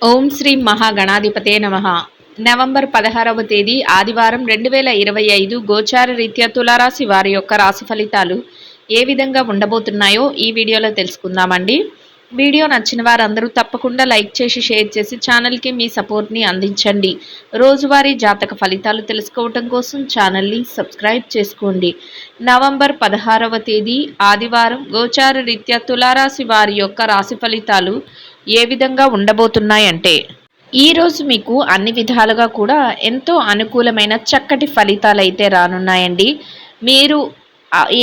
ఓం శ్రీ మహాగణాధిపతే నమ. నవంబర్ పదహారవ తేదీ ఆదివారం రెండు వేల ఇరవై ఐదు గోచార రీత్యా తులారాశి వారి యొక్క రాశి ఫలితాలు ఏ విధంగా ఉండబోతున్నాయో ఈ వీడియోలో తెలుసుకుందామండి. వీడియో నచ్చిన వారందరూ తప్పకుండా లైక్ చేసి షేర్ చేసి ఛానల్కి మీ సపోర్ట్ని అందించండి. రోజువారీ జాతక ఫలితాలు తెలుసుకోవటం కోసం ఛానల్ని సబ్స్క్రైబ్ చేసుకోండి. నవంబర్ పదహారవ తేదీ ఆదివారం గోచార రీత్యా తులారాశి వారి యొక్క రాశి ఫలితాలు ఏ విధంగా ఉండబోతున్నాయంటే ఈరోజు మీకు అన్ని విధాలుగా కూడా ఎంతో అనుకూలమైన చక్కటి ఫలితాలు అయితే రానున్నాయండి. మీరు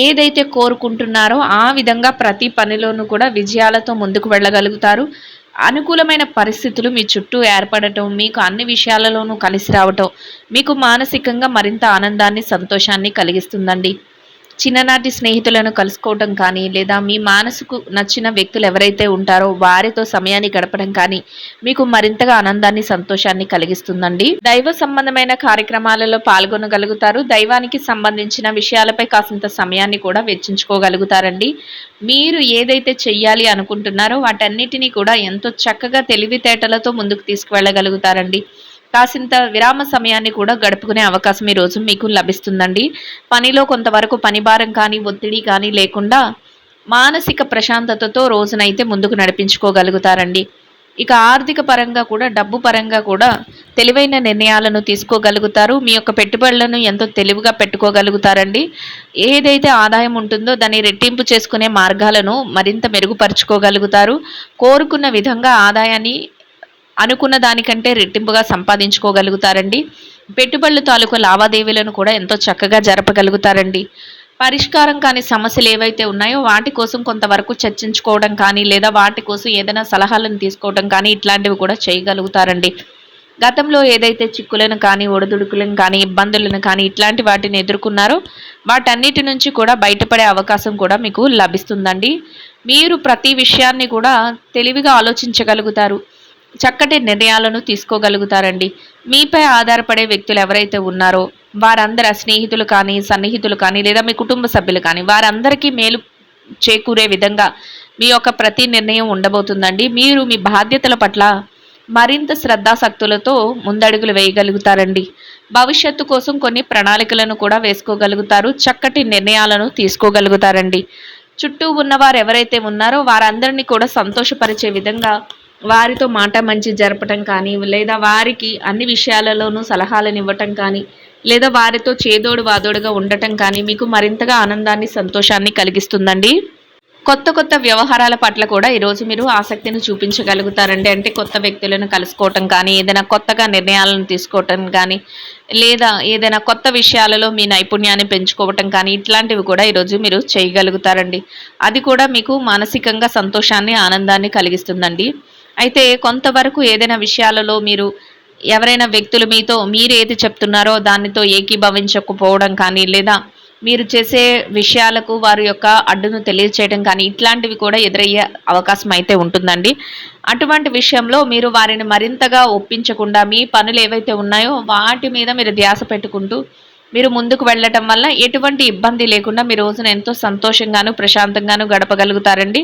ఏదైతే కోరుకుంటున్నారో ఆ విధంగా ప్రతి పనిలోనూ కూడా విజయాలతో ముందుకు వెళ్ళగలుగుతారు. అనుకూలమైన పరిస్థితులు మీ చుట్టూ ఏర్పడటం మీకు అన్ని విషయాలలోనూ కలిసి రావటం మీకు మానసికంగా మరింత ఆనందాన్ని సంతోషాన్ని కలిగిస్తుందండి. చిన్ననాటి స్నేహితులను కలుసుకోవటం కానీ లేదా మీ మనసుకు నచ్చిన వ్యక్తులు ఎవరైతే ఉంటారో వారితో సమయాన్ని గడపడం కానీ మీకు మరింతగా ఆనందాన్ని సంతోషాన్ని కలిగిస్తుందండి. దైవ సంబంధమైన కార్యక్రమాలలో పాల్గొనగలుగుతారు. దైవానికి సంబంధించిన విషయాలపై కాసింత సమయాన్ని కూడా వెచ్చించుకోగలుగుతారండి. మీరు ఏదైతే చెయ్యాలి అనుకుంటున్నారో వాటన్నిటినీ కూడా ఎంతో చక్కగా తెలివితేటలతో ముందుకు తీసుకువెళ్ళగలుగుతారండి. కాసింత విరామ సమయాన్ని కూడా గడుపుకునే అవకాశం ఈరోజు మీకు లభిస్తుందండి. పనిలో కొంతవరకు పని భారం కానీ ఒత్తిడి కానీ లేకుండా మానసిక ప్రశాంతతతో రోజునైతే ముందుకు నడిపించుకోగలుగుతారండి. ఇక ఆర్థిక పరంగా కూడా డబ్బు పరంగా కూడా తెలివైన నిర్ణయాలను తీసుకోగలుగుతారు. మీ యొక్క పెట్టుబడులను ఎంతో తెలివిగా పెట్టుకోగలుగుతారండి. ఏదైతే ఆదాయం ఉంటుందో దాన్ని రెట్టింపు చేసుకునే మార్గాలను మరింత మెరుగుపరుచుకోగలుగుతారు. కోరుకున్న విధంగా ఆదాయాన్ని అనుకున్న దానికంటే రెట్టింపుగా సంపాదించుకోగలుగుతారండి. పెట్టుబడులు తాలూకు లావాదేవీలను కూడా ఎంతో చక్కగా జరపగలుగుతారండి. పరిష్కారం కాని సమస్యలు ఏవైతే ఉన్నాయో వాటి కోసం కొంతవరకు చర్చించుకోవడం కానీ లేదా వాటి కోసం ఏదైనా సలహాలను తీసుకోవడం కానీ ఇట్లాంటివి కూడా చేయగలుగుతారండి. గతంలో ఏదైతే చిక్కులను కానీ ఒడిదుడుకులను కానీ ఇబ్బందులను కానీ ఇట్లాంటి వాటిని ఎదుర్కొన్నారో వాటన్నిటి నుంచి కూడా బయటపడే అవకాశం కూడా మీకు లభిస్తుందండి. మీరు ప్రతి విషయాన్ని కూడా తెలివిగా ఆలోచించగలుగుతారు. చక్కటి నిర్ణయాలను తీసుకోగలుగుతారండి. మీపై ఆధారపడే వ్యక్తులు ఎవరైతే ఉన్నారో వారందరూ స్నేహితులు కానీ సన్నిహితులు కానీ లేదా మీ కుటుంబ సభ్యులు కానీ వారందరికీ మేలు చేకూరే విధంగా మీ యొక్క ప్రతి నిర్ణయం ఉండబోతుందండి. మీరు మీ బాధ్యతల పట్ల మరింత శ్రద్ధాశక్తులతో ముందడుగులు వేయగలుగుతారండి. భవిష్యత్తు కోసం కొన్ని ప్రణాళికలను కూడా వేసుకోగలుగుతారు. చక్కటి నిర్ణయాలను తీసుకోగలుగుతారండి. చుట్టూ ఉన్నవారు ఎవరైతే ఉన్నారో వారందరినీ కూడా సంతోషపరిచే విధంగా వారితో మాట మంచి జరపటం కానీ లేదా వారికి అన్ని విషయాలలోనూ సలహాలను ఇవ్వటం కానీ లేదా వారితో చేదోడు వాదోడుగా ఉండటం కానీ మీకు మరింతగా ఆనందాన్ని సంతోషాన్ని కలిగిస్తుందండి. కొత్త కొత్త వ్యవహారాల పట్ల కూడా ఈరోజు మీరు ఆసక్తిని చూపించగలుగుతారండి. అంటే కొత్త వ్యక్తులను కలుసుకోవటం కానీ ఏదైనా కొత్తగా నిర్ణయాలను తీసుకోవటం కానీ లేదా ఏదైనా కొత్త విషయాలలో మీ నైపుణ్యాన్ని పెంచుకోవటం కానీ ఇట్లాంటివి కూడా ఈరోజు మీరు చేయగలుగుతారండి. అది కూడా మీకు మానసికంగా సంతోషాన్ని ఆనందాన్ని కలిగిస్తుందండి. అయితే కొంతవరకు ఏదైనా విషయాలలో మీరు ఎవరైనా వ్యక్తులు మీతో మీరు ఏది చెప్తున్నారో దానితో ఏకీభవించకపోవడం కానీ లేదా మీరు చేసే విషయాలకు వారి యొక్క అడ్డును తెలియచేయడం కానీ ఇట్లాంటివి కూడా ఎదురయ్యే అవకాశం అయితే ఉంటుందండి. అటువంటి విషయంలో మీరు వారిని మరింతగా ఒప్పించకుండా మీ పనులు ఏవైతే ఉన్నాయో వాటి మీద మీరు ధ్యాస పెట్టుకుంటూ మీరు ముందుకు వెళ్ళటం వల్ల ఎటువంటి ఇబ్బంది లేకుండా మీ రోజున ఎంతో సంతోషంగాను ప్రశాంతంగాను గడపగలుగుతారండి.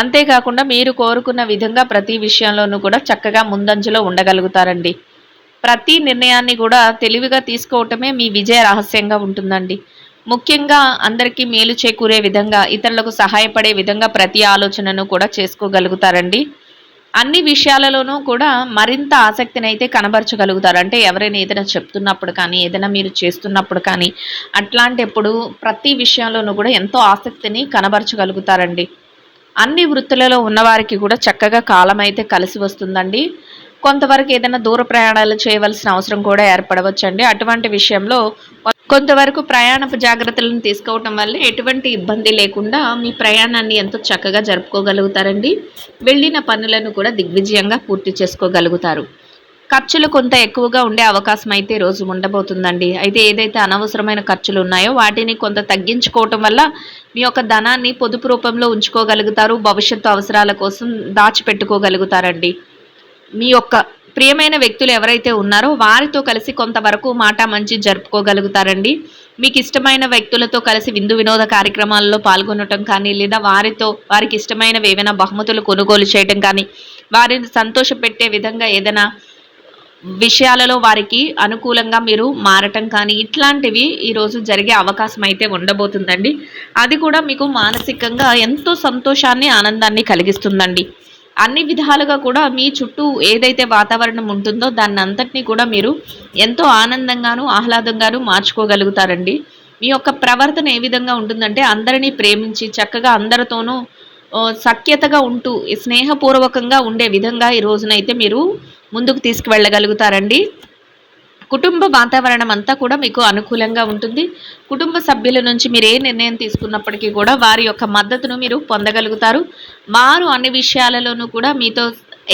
అంతేకాకుండా మీరు కోరుకున్న విధంగా ప్రతి విషయంలోనూ కూడా చక్కగా ముందంజలో ఉండగలుగుతారండి. ప్రతి నిర్ణయాన్ని కూడా తెలివిగా తీసుకోవటమే మీ విజయ రహస్యంగా ఉంటుందండి. ముఖ్యంగా అందరికీ మేలు చేకూరే విధంగా ఇతరులకు సహాయపడే విధంగా ప్రతి ఆలోచనను కూడా చేసుకోగలుగుతారండి. అన్ని విషయాలలోనూ కూడా మరింత ఆసక్తిని అయితే కనబరచగలుగుతారు. అంటే ఎవరైనా ఏదైనా చెప్తున్నప్పుడు కానీ ఏదైనా మీరు చేస్తున్నప్పుడు కానీ అట్లాంటప్పుడు ప్రతి విషయంలోనూ కూడా ఎంతో ఆసక్తిని కనబరచగలుగుతారండి. అన్ని వృత్తులలో ఉన్నవారికి కూడా చక్కగా కాలం అయితే కలిసి వస్తుందండి. కొంతవరకు ఏదైనా దూర ప్రయాణాలు చేయవలసిన అవసరం కూడా ఏర్పడవచ్చండి. అటువంటి విషయంలో కొంతవరకు ప్రయాణపు జాగ్రత్తలను తీసుకోవటం వల్ల ఎటువంటి ఇబ్బంది లేకుండా మీ ప్రయాణాన్ని ఎంతో చక్కగా జరుపుకోగలుగుతారండి. వెళ్ళిన పనులను కూడా దిగ్విజయంగా పూర్తి చేసుకోగలుగుతారు. ఖర్చులు కొంత ఎక్కువగా ఉండే అవకాశం అయితే రోజు ఉండబోతుందండి. అయితే ఏదైతే అనవసరమైన ఖర్చులు ఉన్నాయో వాటిని కొంత తగ్గించుకోవటం వల్ల మీ యొక్క ధనాన్ని పొదుపు రూపంలో ఉంచుకోగలుగుతారు. భవిష్యత్తు అవసరాల కోసం దాచిపెట్టుకోగలుగుతారండి. మీ యొక్క ప్రియమైన వ్యక్తులు ఎవరైతే ఉన్నారో వారితో కలిసి కొంతవరకు మాట మంచి జరుపుకోగలుగుతారండి. మీకు ఇష్టమైన వ్యక్తులతో కలిసి విందు వినోద కార్యక్రమాల్లో పాల్గొనటం కానీ లేదా వారితో వారికి ఇష్టమైనవి ఏవైనా బహుమతులు కొనుగోలు చేయటం కానీ వారిని సంతోషపెట్టే విధంగా ఏదైనా విషయాలలో వారికి అనుకూలంగా మీరు మారటం కానీ ఇట్లాంటివి ఈరోజు జరిగే అవకాశం అయితే ఉండబోతుందండి. అది కూడా మీకు మానసికంగా ఎంతో సంతోషాన్ని ఆనందాన్ని కలిగిస్తుందండి. అన్ని విధాలుగా కూడా మీ చుట్టూ ఏదైతే వాతావరణం ఉంటుందో దాన్ని అంతటినీ కూడా మీరు ఎంతో ఆనందంగాను ఆహ్లాదంగాను మార్చుకోగలుగుతారండి. మీ యొక్క ప్రవర్తన ఏ విధంగా ఉంటుందంటే అందరినీ ప్రేమించి చక్కగా అందరితోనూ సఖ్యతగా ఉంటూ స్నేహపూర్వకంగా ఉండే విధంగా ఈ రోజునైతే మీరు ముందుకు తీసుకువెళ్ళగలుగుతారండి. కుటుంబ వాతావరణం అంతా కూడా మీకు అనుకూలంగా ఉంటుంది. కుటుంబ సభ్యుల నుంచి మీరు ఏ నిర్ణయం తీసుకున్నప్పటికీ కూడా వారి యొక్క మద్దతును మీరు పొందగలుగుతారు. వారు అన్ని విషయాలలోనూ కూడా మీతో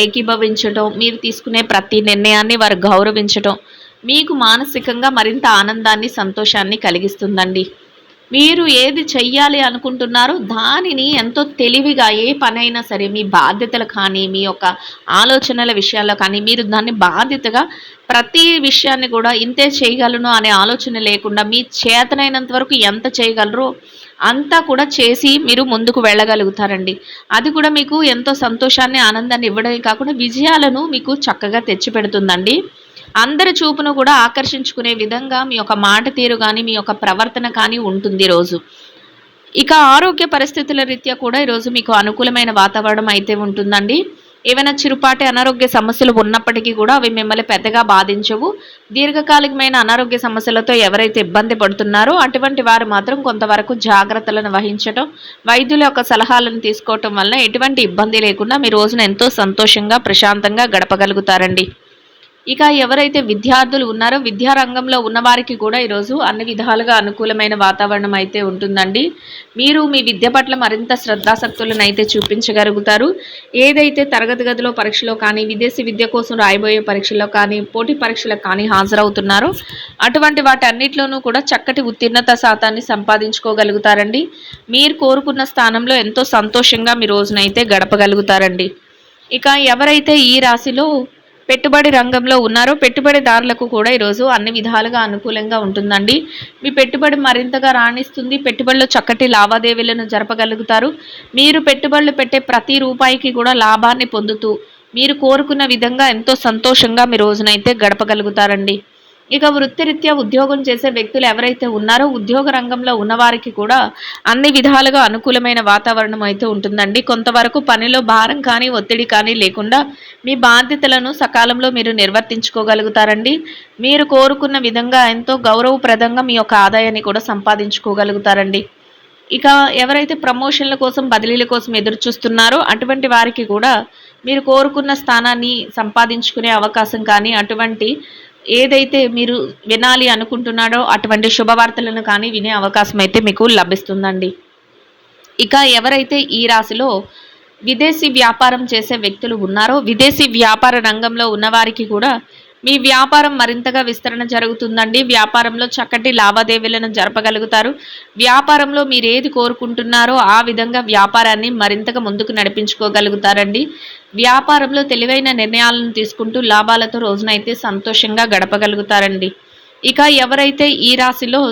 ఏకీభవించడం మీరు తీసుకునే ప్రతి నిర్ణయాన్ని వారు గౌరవించడం మీకు మానసికంగా మరింత ఆనందాన్ని సంతోషాన్ని కలిగిస్తుందండి. మీరు ఏది చెయ్యాలి అనుకుంటున్నారో దానిని ఎంతో తెలివిగా ఏ పనైనా సరే మీ బాధ్యతలు కానీ మీ యొక్క ఆలోచనల విషయాల్లో కానీ మీరు దాన్ని బాధ్యతగా ప్రతి విషయాన్ని కూడా ఇంతే చేయగలను అనే ఆలోచన లేకుండా మీ చేతనైనంత వరకు ఎంత చేయగలరో అంతా కూడా చేసి మీరు ముందుకు వెళ్ళగలుగుతారండి. అది కూడా మీకు ఎంతో సంతోషాన్ని ఆనందాన్ని ఇవ్వడమే కాకుండా విజయాలను మీకు చక్కగా తెచ్చిపెడుతుందండి. అందరి చూపును కూడా ఆకర్షించుకునే విధంగా మీ యొక్క మాట తీరు కానీ మీ యొక్క ప్రవర్తన కానీ ఉంటుంది రోజు ఇక ఆరోగ్య పరిస్థితుల రీత్యా కూడా ఈరోజు మీకు అనుకూలమైన వాతావరణం అయితే ఉంటుందండి. ఏవైనా చిరుపాటి అనారోగ్య సమస్యలు ఉన్నప్పటికీ కూడా అవి మిమ్మల్ని పెద్దగా బాధించవు. దీర్ఘకాలికమైన అనారోగ్య సమస్యలతో ఎవరైతే ఇబ్బంది పడుతున్నారో అటువంటి వారు మాత్రం కొంతవరకు జాగ్రత్తలను వహించడం వైద్యుల యొక్క సలహాలను తీసుకోవటం వల్ల ఎటువంటి ఇబ్బంది లేకుండా మీ రోజున ఎంతో సంతోషంగా ప్రశాంతంగా గడపగలుగుతారండి. ఇక ఎవరైతే విద్యార్థులు ఉన్నారో విద్యారంగంలో ఉన్నవారికి కూడా ఈరోజు అన్ని విధాలుగా అనుకూలమైన వాతావరణం అయితే ఉంటుందండి. మీరు మీ విద్య పట్ల మరింత శ్రద్ధాశక్తులను అయితే చూపించగలుగుతారు. ఏదైతే తరగతి గదిలో పరీక్షలో కానీ విదేశీ విద్య కోసం రాయబోయే పరీక్షలో కానీ పోటీ పరీక్షలకు కానీ హాజరవుతున్నారో అటువంటి వాటి అన్నిట్లోనూ కూడా చక్కటి ఉత్తీర్ణత శాతాన్ని సంపాదించుకోగలుగుతారండి. మీరు కోరుకున్న స్థానంలో ఎంతో సంతోషంగా మీ రోజునైతే గడపగలుగుతారండి. ఇక ఎవరైతే ఈ రాశిలో పెట్టుబడి రంగంలో ఉన్నారో. పెట్టుబడిదారులకు కూడా ఈరోజు అన్ని విధాలుగా అనుకూలంగా ఉంటుందండి. మీ పెట్టుబడి మరింతగా రాణిస్తుంది. పెట్టుబడిలో చక్కటి లావాదేవీలను జరపగలుగుతారు. మీరు పెట్టుబడులు పెట్టే ప్రతి రూపాయికి కూడా లాభాన్ని పొందుతూ మీరు కోరుకున్న విధంగా ఎంతో సంతోషంగా మీ రోజునైతే గడపగలుగుతారండి. ఇక వృత్తిరీత్యా ఉద్యోగం చేసే వ్యక్తులు ఎవరైతే ఉన్నారో ఉద్యోగ రంగంలో ఉన్నవారికి కూడా అన్ని విధాలుగా అనుకూలమైన వాతావరణం అయితే ఉంటుందండి. కొంతవరకు పనిలో భారం కానీ ఒత్తిడి కానీ లేకుండా మీ బాధ్యతలను సకాలంలో మీరు నిర్వర్తించుకోగలుగుతారండి. మీరు కోరుకున్న విధంగా ఎంతో గౌరవప్రదంగా మీ యొక్క ఆదాయాన్ని కూడా సంపాదించుకోగలుగుతారండి. ఇక ఎవరైతే ప్రమోషన్ల కోసం బదిలీల కోసం ఎదురు చూస్తున్నారో అటువంటి వారికి కూడా మీరు కోరుకున్న స్థానాన్ని సంపాదించుకునే అవకాశం కానీ అటువంటి ఏదైతే మీరు వినాలి అనుకుంటున్నాడో అటువంటి శుభవార్తలను కానీ వినే అవకాశం అయితే మీకు లభిస్తుందండి. ఇక ఎవరైతే ఈ రాశిలో విదేశీ వ్యాపారం చేసే వ్యక్తులు ఉన్నారో విదేశీ వ్యాపార రంగంలో ఉన్నవారికి కూడా మీ వ్యాపారం మరింతగా విస్తరణ జరుగుతుందండి. వ్యాపారంలో చక్కటి లావాదేవీలను జరపగలుగుతారు. వ్యాపారంలో మీరు ఏది కోరుకుంటున్నారో ఆ విధంగా వ్యాపారాన్ని మరింతగా ముందుకు నడిపించుకోగలుగుతారండి. వ్యాపారంలో తెలివైన నిర్ణయాలను తీసుకుంటూ లాభాలతో రోజునైతే సంతోషంగా గడపగలుగుతారండి. ఇక ఎవరైతే ఈ రాశిలో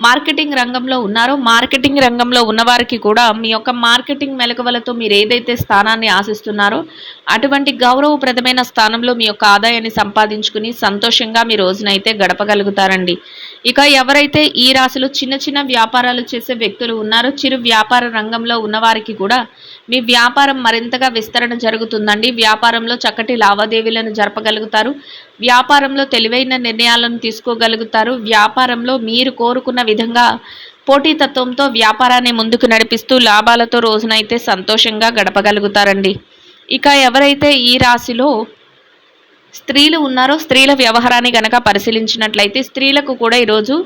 మార్కెటింగ్ రంగంలో ఉన్నారో మార్కెటింగ్ రంగంలో ఉన్నవారికి కూడా మీ యొక్క మార్కెటింగ్ మెలకువలతో మీరు ఏదైతే స్థానాన్ని ఆశిస్తున్నారో అటువంటి గౌరవప్రదమైన స్థానంలో మీ యొక్క ఆదాయాన్ని సంపాదించుకుని సంతోషంగా మీ రోజునైతే గడపగలుగుతారండి. ఇక ఎవరైతే ఈ రాశిలో చిన్న చిన్న వ్యాపారాలు చేసే వ్యక్తులు ఉన్నారో చిరు వ్యాపార రంగంలో ఉన్నవారికి కూడా మీ వ్యాపారం మరింతగా విస్తరణ జరుగుతుందండి. వ్యాపారంలో చక్కటి లావాదేవీలను జరపగలుగుతారు. వ్యాపారంలో తెలివైన నిర్ణయాలను తీసుకోగలుగుతారు. వ్యాపారంలో మీరు కోరుకున్న విధంగా పోటీతత్వంతో వ్యాపారాన్ని ముందుకు నడిపిస్తూ లాభాలతో రోజునైతే సంతోషంగా గడపగలుగుతారండి. ఇక ఎవరైతే ఈ రాశిలో స్త్రీలు ఉన్నారో స్త్రీల వ్యవహారాన్ని గనక పరిశీలించినట్లయితే స్త్రీలకు కూడా ఈరోజు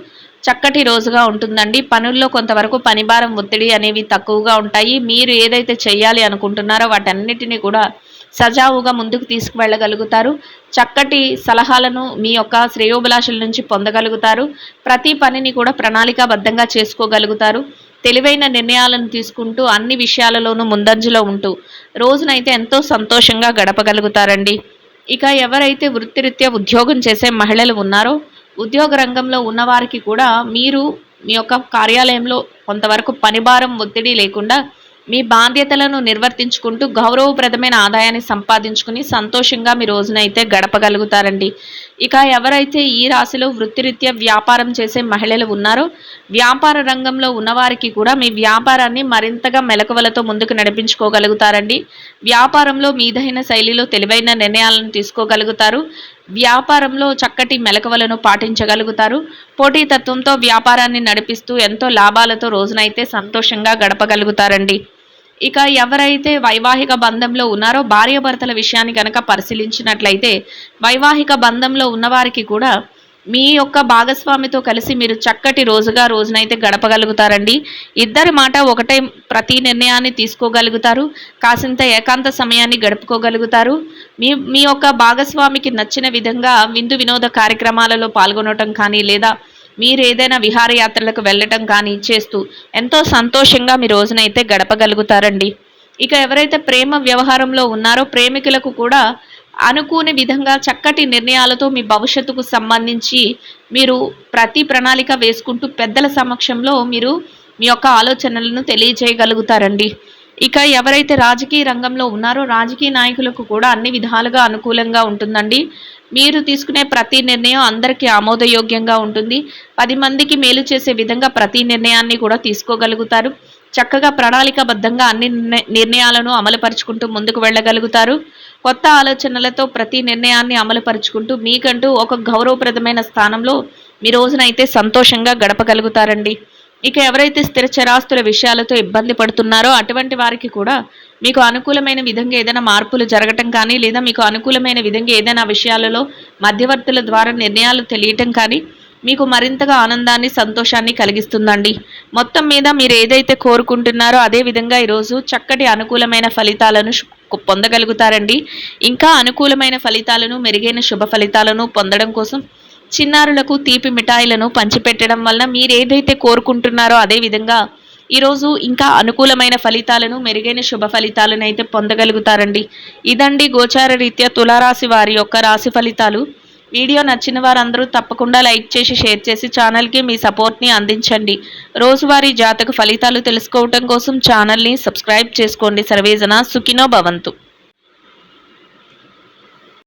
చక్కటి రోజుగా ఉంటుందండి. పనుల్లో కొంతవరకు పనిభారం ఒత్తిడి అనేవి తక్కువగా ఉంటాయి. మీరు ఏదైతే చేయాలి అనుకుంటున్నారో వాటన్నిటిని కూడా సజావుగా ముందుకు తీసుకువెళ్ళగలుగుతారు. చక్కటి సలహాలను మీ యొక్క శ్రేయోభిలాషుల నుంచి పొందగలుగుతారు. ప్రతి పనిని కూడా ప్రణాళికాబద్ధంగా చేసుకోగలుగుతారు. తెలివైన నిర్ణయాలను తీసుకుంటూ అన్ని విషయాలలోనూ ముందంజలో ఉంటూ రోజునైతే ఎంతో సంతోషంగా గడపగలుగుతారండి. ఇక ఎవరైతే వృత్తిరీత్యా ఉద్యోగం చేసే మహిళలు ఉన్నారో ఉద్యోగ రంగంలో ఉన్నవారికి కూడా మీరు మీ యొక్క కార్యాలయంలో కొంతవరకు పనిభారం ఒత్తిడి లేకుండా మీ బాధ్యతలను నిర్వర్తించుకుంటూ గౌరవప్రదమైన ఆదాయాన్ని సంపాదించుకుని సంతోషంగా మీ రోజునైతే గడపగలుగుతారండి. ఇక ఎవరైతే ఈ రాశిలో వృత్తిరీత్యా వ్యాపారం చేసే మహిళలు ఉన్నారో వ్యాపార రంగంలో ఉన్నవారికి కూడా మీ వ్యాపారాన్ని మరింతగా మెలకువలతో ముందుకు నడిపించుకోగలుగుతారండి. వ్యాపారంలో మీదైన శైలిలో తెలివైన నిర్ణయాలను తీసుకోగలుగుతారు. వ్యాపారంలో చక్కటి మెలకువలను పాటించగలుగుతారు. పోటీతత్వంతో వ్యాపారాన్ని నడిపిస్తూ ఎంతో లాభాలతో రోజునైతే సంతోషంగా గడపగలుగుతారండి. ఇక ఎవరైతే వైవాహిక బంధంలో ఉన్నారో భార్యాభర్తల విషయాన్ని కనుక పరిశీలించినట్లయితే వైవాహిక బంధంలో ఉన్నవారికి కూడా మీ యొక్క భాగస్వామితో కలిసి మీరు చక్కటి రోజుగా రోజునైతే గడపగలుగుతారండి. ఇద్దరి మాట ఒకటే ప్రతి నిర్ణయాన్ని తీసుకోగలుగుతారు. కాసింత ఏకాంత సమయాన్ని గడుపుకోగలుగుతారు. మీ మీ యొక్క భాగస్వామికి నచ్చిన విధంగా విందు వినోద కార్యక్రమాలలో పాల్గొనటం కానీ లేదా మీరు ఏదైనా విహారయాత్రలకు వెళ్ళటం కానీ చేస్తూ ఎంతో సంతోషంగా మీ రోజునైతే గడపగలుగుతారండి. ఇక ఎవరైతే ప్రేమ వ్యవహారంలో ఉన్నారో ప్రేమికులకు కూడా అనుకోని విధంగా చక్కటి నిర్ణయాలతో మీ భవిష్యత్తుకు సంబంధించి మీరు ప్రతి ప్రణాళిక వేసుకుంటూ పెద్దల సమక్షంలో మీరు మీ యొక్క ఆలోచనలను తెలియజేయగలుగుతారండి. ఇక ఎవరైతే రాజకీయ రంగంలో ఉన్నారో రాజకీయ నాయకులకు కూడా అన్ని విధాలుగా అనుకూలంగా ఉంటుందండి. మీరు తీసుకునే ప్రతి నిర్ణయం అందరికీ ఆమోదయోగ్యంగా ఉంటుంది. పది మందికి మేలు చేసే విధంగా ప్రతి నిర్ణయాన్ని కూడా తీసుకోగలుగుతారు. చక్కగా ప్రణాళికబద్ధంగా అన్ని నిర్ణయాలను అమలుపరుచుకుంటూ ముందుకు వెళ్ళగలుగుతారు. కొత్త ఆలోచనలతో ప్రతి నిర్ణయాన్ని అమలుపరుచుకుంటూ మీకంటూ ఒక గౌరవప్రదమైన స్థానంలో మీ రోజునైతే సంతోషంగా గడపగలుగుతారండి. ఇక ఎవరైతే స్థిర చరాస్తుల విషయాలతో ఇబ్బంది పడుతున్నారో అటువంటి వారికి కూడా మీకు అనుకూలమైన విధంగా ఏదైనా మార్పులు జరగటం కానీ లేదా మీకు అనుకూలమైన విధంగా ఏదైనా విషయాలలో మధ్యవర్తుల ద్వారా నిర్ణయాలు తెలియటం కానీ మీకు మరింతగా ఆనందాన్ని సంతోషాన్ని కలిగిస్తుందండి. మొత్తం మీద మీరు ఏదైతే కోరుకుంటున్నారో అదే విధంగా ఈరోజు చక్కటి అనుకూలమైన ఫలితాలను పొందగలుగుతారండి. ఇంకా అనుకూలమైన ఫలితాలను మెరుగైన శుభ ఫలితాలను పొందడం కోసం చిన్నారులకు తీపి మిఠాయిలను పంచిపెట్టడం వలన మీరు ఏదైతే కోరుకుంటున్నారో అదే విధంగా ఈరోజు ఇంకా అనుకూలమైన ఫలితాలను మెరుగైన శుభ ఫలితాలను అయితే పొందగలుగుతారండి. ఇదండి గోచార రీత్యా తులారాశి వారి యొక్క రాశి ఫలితాలు. వీడియో నచ్చిన వారందరూ తప్పకుండా లైక్ చేసి షేర్ చేసి ఛానల్కి మీ సపోర్ట్ని అందించండి. రోజువారీ జాతక ఫలితాలు తెలుసుకోవటం కోసం ఛానల్ని సబ్స్క్రైబ్ చేసుకోండి. సర్వేజన సుఖినో భవంతు.